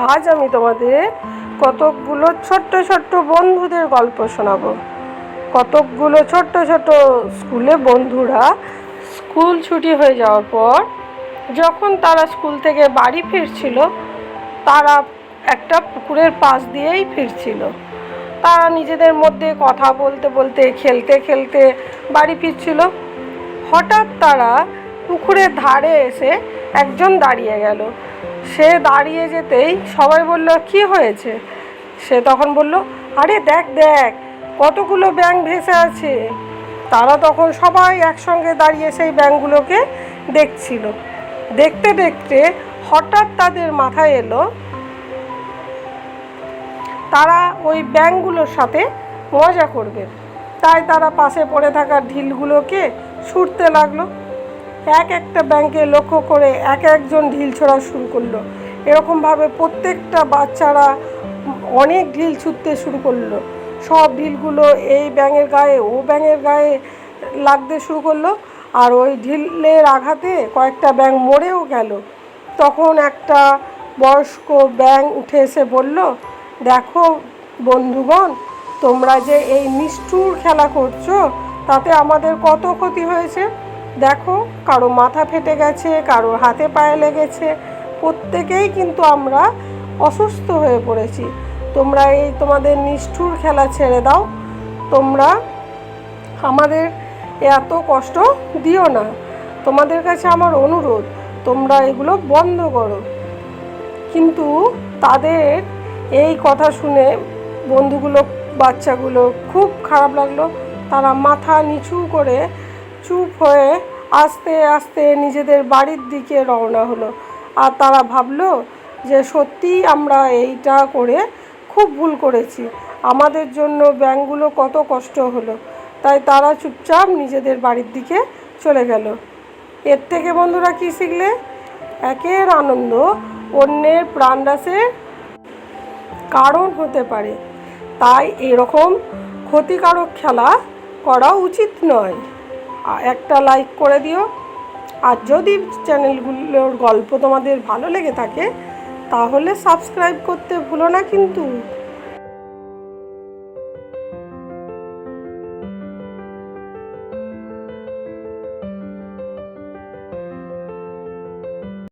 আজ আমি তোমাদের কতকগুলো ছোট্ট ছোট্ট বন্ধুদের গল্প শোনাবো। কতকগুলো ছোট্ট ছোট্ট স্কুলে বন্ধুরা স্কুল ছুটি হয়ে যাওয়ার পর যখন তারা স্কুল থেকে বাড়ি ফিরছিল, তারা একটা পুকুরের পাশ দিয়েই ফিরছিল। তারা নিজেদের মধ্যে কথা বলতে বলতে, খেলতে খেলতে বাড়ি ফিরছিল। হঠাৎ তারা পুকুরের ধারে এসে একজন দাঁড়িয়ে গেল। সে দাঁড়িয়ে যেতেই সবাই বলল, কি হয়েছে? সে তখন বলল, আরে দেখ দেখ, কতগুলো ব্যাঙ ভেসে আছে। তারা তখন সবাই একসঙ্গে দাঁড়িয়ে সেই ব্যাঙগুলোকে দেখছিল। দেখতে দেখতে হঠাৎ তাদের মাথায় এলো, তারা ওই ব্যাঙগুলোর সাথে মজা করবে। তাই তারা পাশে পড়ে থাকা ঢিলগুলোকে ছুটতে লাগল। এক একটা ব্যাংকে লক্ষ্য করে এক একজন ঢিল ছোড়া শুরু করল। এরকমভাবে প্রত্যেকটা বাচ্চারা অনেক ঢিল ছুটতে শুরু করল। সব ঢিলগুলো এই ব্যাঙের গায়ে, ও ব্যাঙের গায়ে লাগতে শুরু করল আর ওই ঢিলের আঘাতে কয়েকটা ব্যাঙ মরেও গেল। তখন একটা বয়স্ক ব্যাঙ উঠে এসে বলল, দেখো বন্ধুগণ, তোমরা যে এই নিষ্ঠুর খেলা করছ, তাতে আমাদের কত ক্ষতি হয়েছে? দেখো, কারও মাথা ফেটে গেছে কারও হাতে পায়ে লেগেছে। প্রত্যেকেই কিন্তু আমরা অসুস্থ হয়ে পড়েছি। তোমরা এই তোমাদের নিষ্ঠুর খেলা ছেড়ে দাও। তোমরা আমাদের এত কষ্ট দিও না। তোমাদের কাছে আমার অনুরোধ, তোমরা এগুলো বন্ধ করো। কিন্তু তাদের এই কথা শুনে বন্ধুগুলো, বাচ্চাগুলো খুব খারাপ লাগল। তারা মাথা নিচু করে চুপ হয়ে আস্তে আস্তে নিজেদের বাড়ির দিকে রওনা হলো। আর তারা ভাবলো যে সত্যিই আমরা এইটা করে খুব ভুল করেছি। আমাদের জন্য ব্যাঙগুলো কত কষ্ট হলো। তাই তারা চুপচাপ নিজেদের বাড়ির দিকে চলে গেল। এর থেকে বন্ধুরা কী শিখলে? একের আনন্দ অন্যের প্রাণরাসের কারণ হতে পারে। তাই এরকম ক্ষতিকারক খেলা করা উচিত নয়। একটা লাইক করে দিও। আর যদি চ্যানেলগুলোর গল্প তোমাদের ভালো লেগে থাকে, তাহলে সাবস্ক্রাইব করতে ভুলো না কিন্তু।